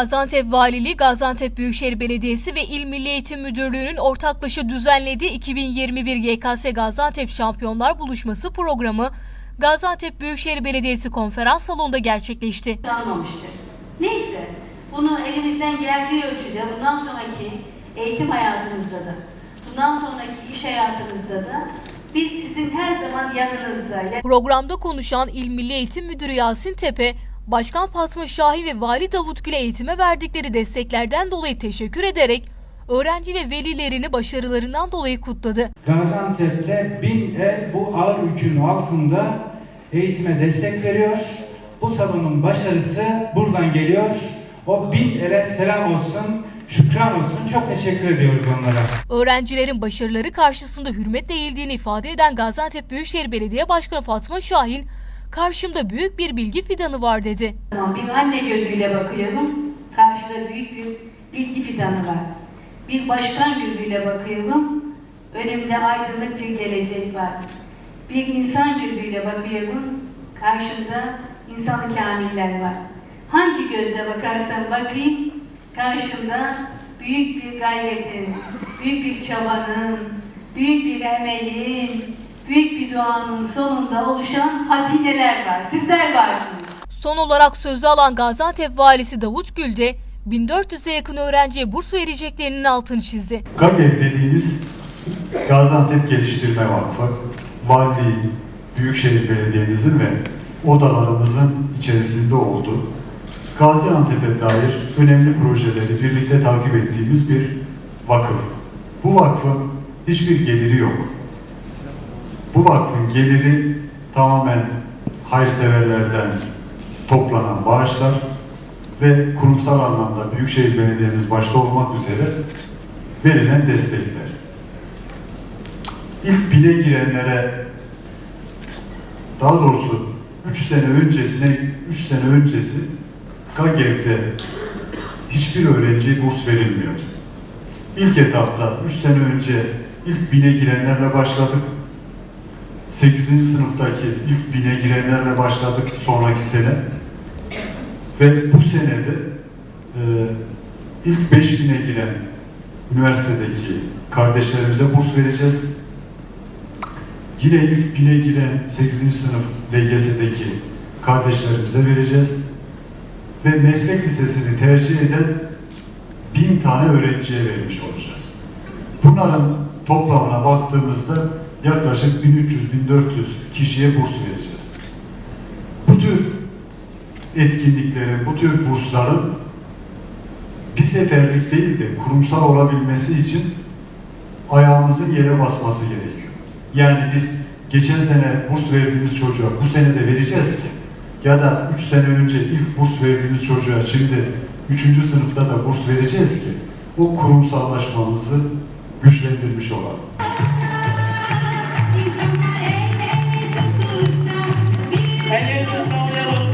Gaziantep Valiliği, Gaziantep Büyükşehir Belediyesi ve İl Milli Eğitim Müdürlüğü'nün ortaklaşa düzenlediği 2021 YKS Gaziantep Şampiyonlar Buluşması programı Gaziantep Büyükşehir Belediyesi konferans salonunda gerçekleşti. almamıştır. Neyse, bunu elimizden geldiği ölçüde bundan sonraki eğitim hayatınızda da, bundan sonraki iş hayatınızda da biz sizin her zaman yanınızda, ya- Programda konuşan İl Milli Eğitim Müdürü Yasin Tepe, Başkan Fatma Şahin ve Vali Davut Gül'e eğitime verdikleri desteklerden dolayı teşekkür ederek öğrenci ve velilerini başarılarından dolayı kutladı. Gaziantep'te bin el bu ağır yükün altında eğitime destek veriyor. Bu salonun başarısı buradan geliyor. O bin ele selam olsun, şükran olsun. Çok teşekkür ediyoruz onlara. Öğrencilerin başarıları karşısında hürmetle eğildiğini ifade eden Gaziantep Büyükşehir Belediye Başkanı Fatma Şahin, karşımda büyük bir bilgi fidanı var dedi. Bir anne gözüyle bakıyorum, karşıda büyük bir bilgi fidanı var. Bir başkan gözüyle bakıyorum, önümde aydınlık bir gelecek var. Bir insan gözüyle bakıyorum, karşımda insanı kamiller var. Hangi gözle bakarsam bakayım, karşımda büyük bir gayretin, büyük bir çabanın, büyük bir emeğin, büyük bir duanın sonunda oluşan hazineler var. Sizler varsınız. Son olarak sözü alan Gaziantep Valisi Davut Gül de 1400'e yakın öğrenciye burs vereceklerinin altını çizdi. GAGEV dediğimiz Gaziantep Geliştirme Vakfı, Valiliğin, Büyükşehir Belediye'mizin ve odalarımızın içerisinde olduğu Gaziantep'e dair önemli projeleri birlikte takip ettiğimiz bir vakıf. Bu vakfın hiçbir geliri yok. Bu vakfın geliri tamamen hayırseverlerden toplanan bağışlar ve kurumsal anlamda Büyükşehir Belediye'miz başta olmak üzere verilen destekler. İlk bine girenlere daha doğrusu 3 sene öncesine 3 sene öncesi GAGEV'de hiçbir öğrenciye burs verilmiyordu. İlk etapta 3 sene önce ilk bine girenlerle başladık. 8. sınıftaki ilk bine girenlerle başladık sonraki sene. Ve bu senede e, ilk 5000'e giren üniversitedeki kardeşlerimize burs vereceğiz. Yine ilk 1000'e giren 8. sınıf LGS'deki kardeşlerimize vereceğiz. Ve meslek lisesini tercih eden 1000 tane öğrenciye vermiş olacağız. Bunların toplamına baktığımızda yaklaşık 1300-1400 kişiye burs vereceğiz. Bu tür etkinliklerin, bu tür bursların bir seferlik değil de kurumsal olabilmesi için ayağımızın yere basması gerekiyor. Yani biz geçen sene burs verdiğimiz çocuğa bu sene de vereceğiz ki ya da 3 sene önce ilk burs verdiğimiz çocuğa şimdi 3. sınıfta da burs vereceğiz ki o kurumsallaşmamızı güçlendirmiş olalım. never